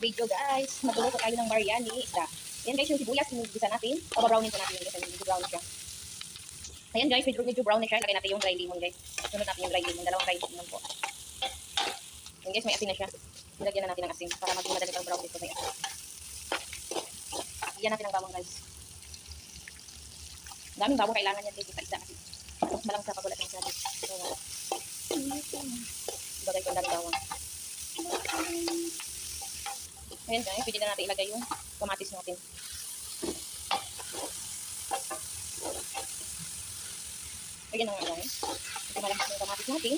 video guys. Magluluto tayo ng biryani isda. Ayan guys, yung sibuyas, inigisa natin. Pababrownin ko natin yung guys, medyo brown siya. Ayan guys, medyo, medyo brown na siya. Lagay natin yung dry lemon guys. Sunod natin yung dry lemon, dalawang dry lemon po. Ayan guys, may asin na siya. Nilagyan na natin ng asin para maging madali ang brown dito may asin. Iyan natin ang bawang guys. Daming bawang kailangan yan guys sa isda kasi. Malang sa pagulat ng sabi. So, Bagay ko ang daming bawang. Ayan guys, pwede na natin ilagay yung kamatis natin. Ayan na nga guys. Ito malaki yung kamatis natin.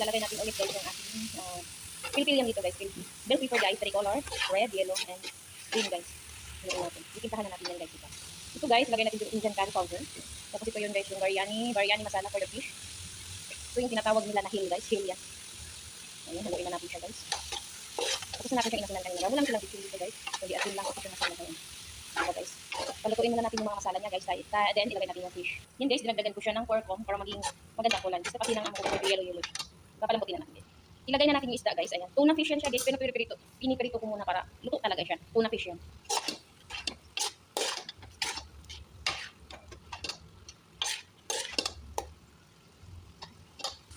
Lalagay natin ulit guys yung ating uh, pilipil yan dito guys. Pilipil. Bell pepper guys, three color. Red, yellow, and green guys. Ito natin. Ikintahan na natin yan guys ito. Ito guys, lagay natin yung Indian curry powder. Tapos ito yun guys, yung biryani, biryani masala for the fish. Ito yung tinatawag nila na hill guys, hill yan. Ayan, haluin na natin siya guys. Tapos na natin siya inasinan kanina. Wala lang silang bitsin dito guys. Kundi asin lang. Tapos yung masala kayo. Diba guys? Palutuin muna natin yung mga masala niya guys. Dahil- ta- Then ilagay natin yung fish. Yun guys, dinagdagan ko siya ng porkom para maging magandang kulay. Gusto kasi ng amo ko medyo yellow yellow. Papalambutin na natin. Ilagay na natin yung isda guys. Ayan. Tuna fish yan siya guys. Pinipirito. Pinipirito ko muna para luto talaga siya. Tuna fish yan.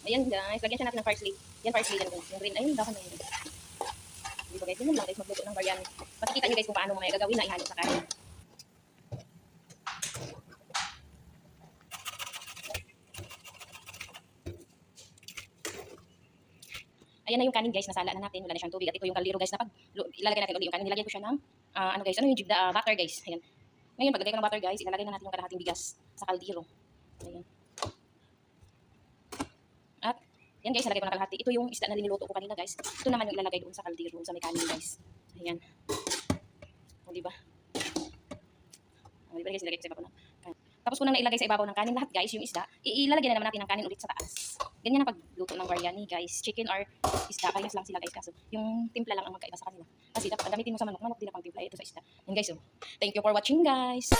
Ayan guys, lagyan siya natin ng parsley. Yan parsley yan guys. Yung green, ayun, dahan na yun. Dito guys, yun lang guys, magluto ng biryani. Makikita nyo guys kung paano mamaya gagawin na ihalo sa kanin. Ayan na yung kanin guys, nasala na natin. Wala na siyang tubig. At ito yung kaldero guys na pag ilalagay natin ulit yung kanin. Nilagyan ko siya ng, ah, ano guys, ano yung jibda, ah, butter guys. Ayan. Ngayon, paglagay ko ng butter guys, ilalagay na natin yung kalahating bigas sa kaldero. Ayan. At, yan guys, nalagay ko ng kalahati. Ito yung isda na niluluto ko kanina guys. Ito naman yung ilalagay doon sa kaldero, sa may kanin guys. Ayan. O, diba? O, diba guys, ilagay ko sa ibabaw kanin. Tapos ko nang nailagay sa ibabaw ng kanin lahat guys, yung isda, iilalagay na naman natin ng kanin ulit sa taas. Ganyan ang pagluto ng biryani guys. Chicken or isda, parehas lang sila guys. Kaso yung timpla lang ang magkaiba sa kanila. Kasi dapat gamitin mo sa manok, manok din ang timpla ito sa isda. Yan guys, oh. Thank you for watching guys.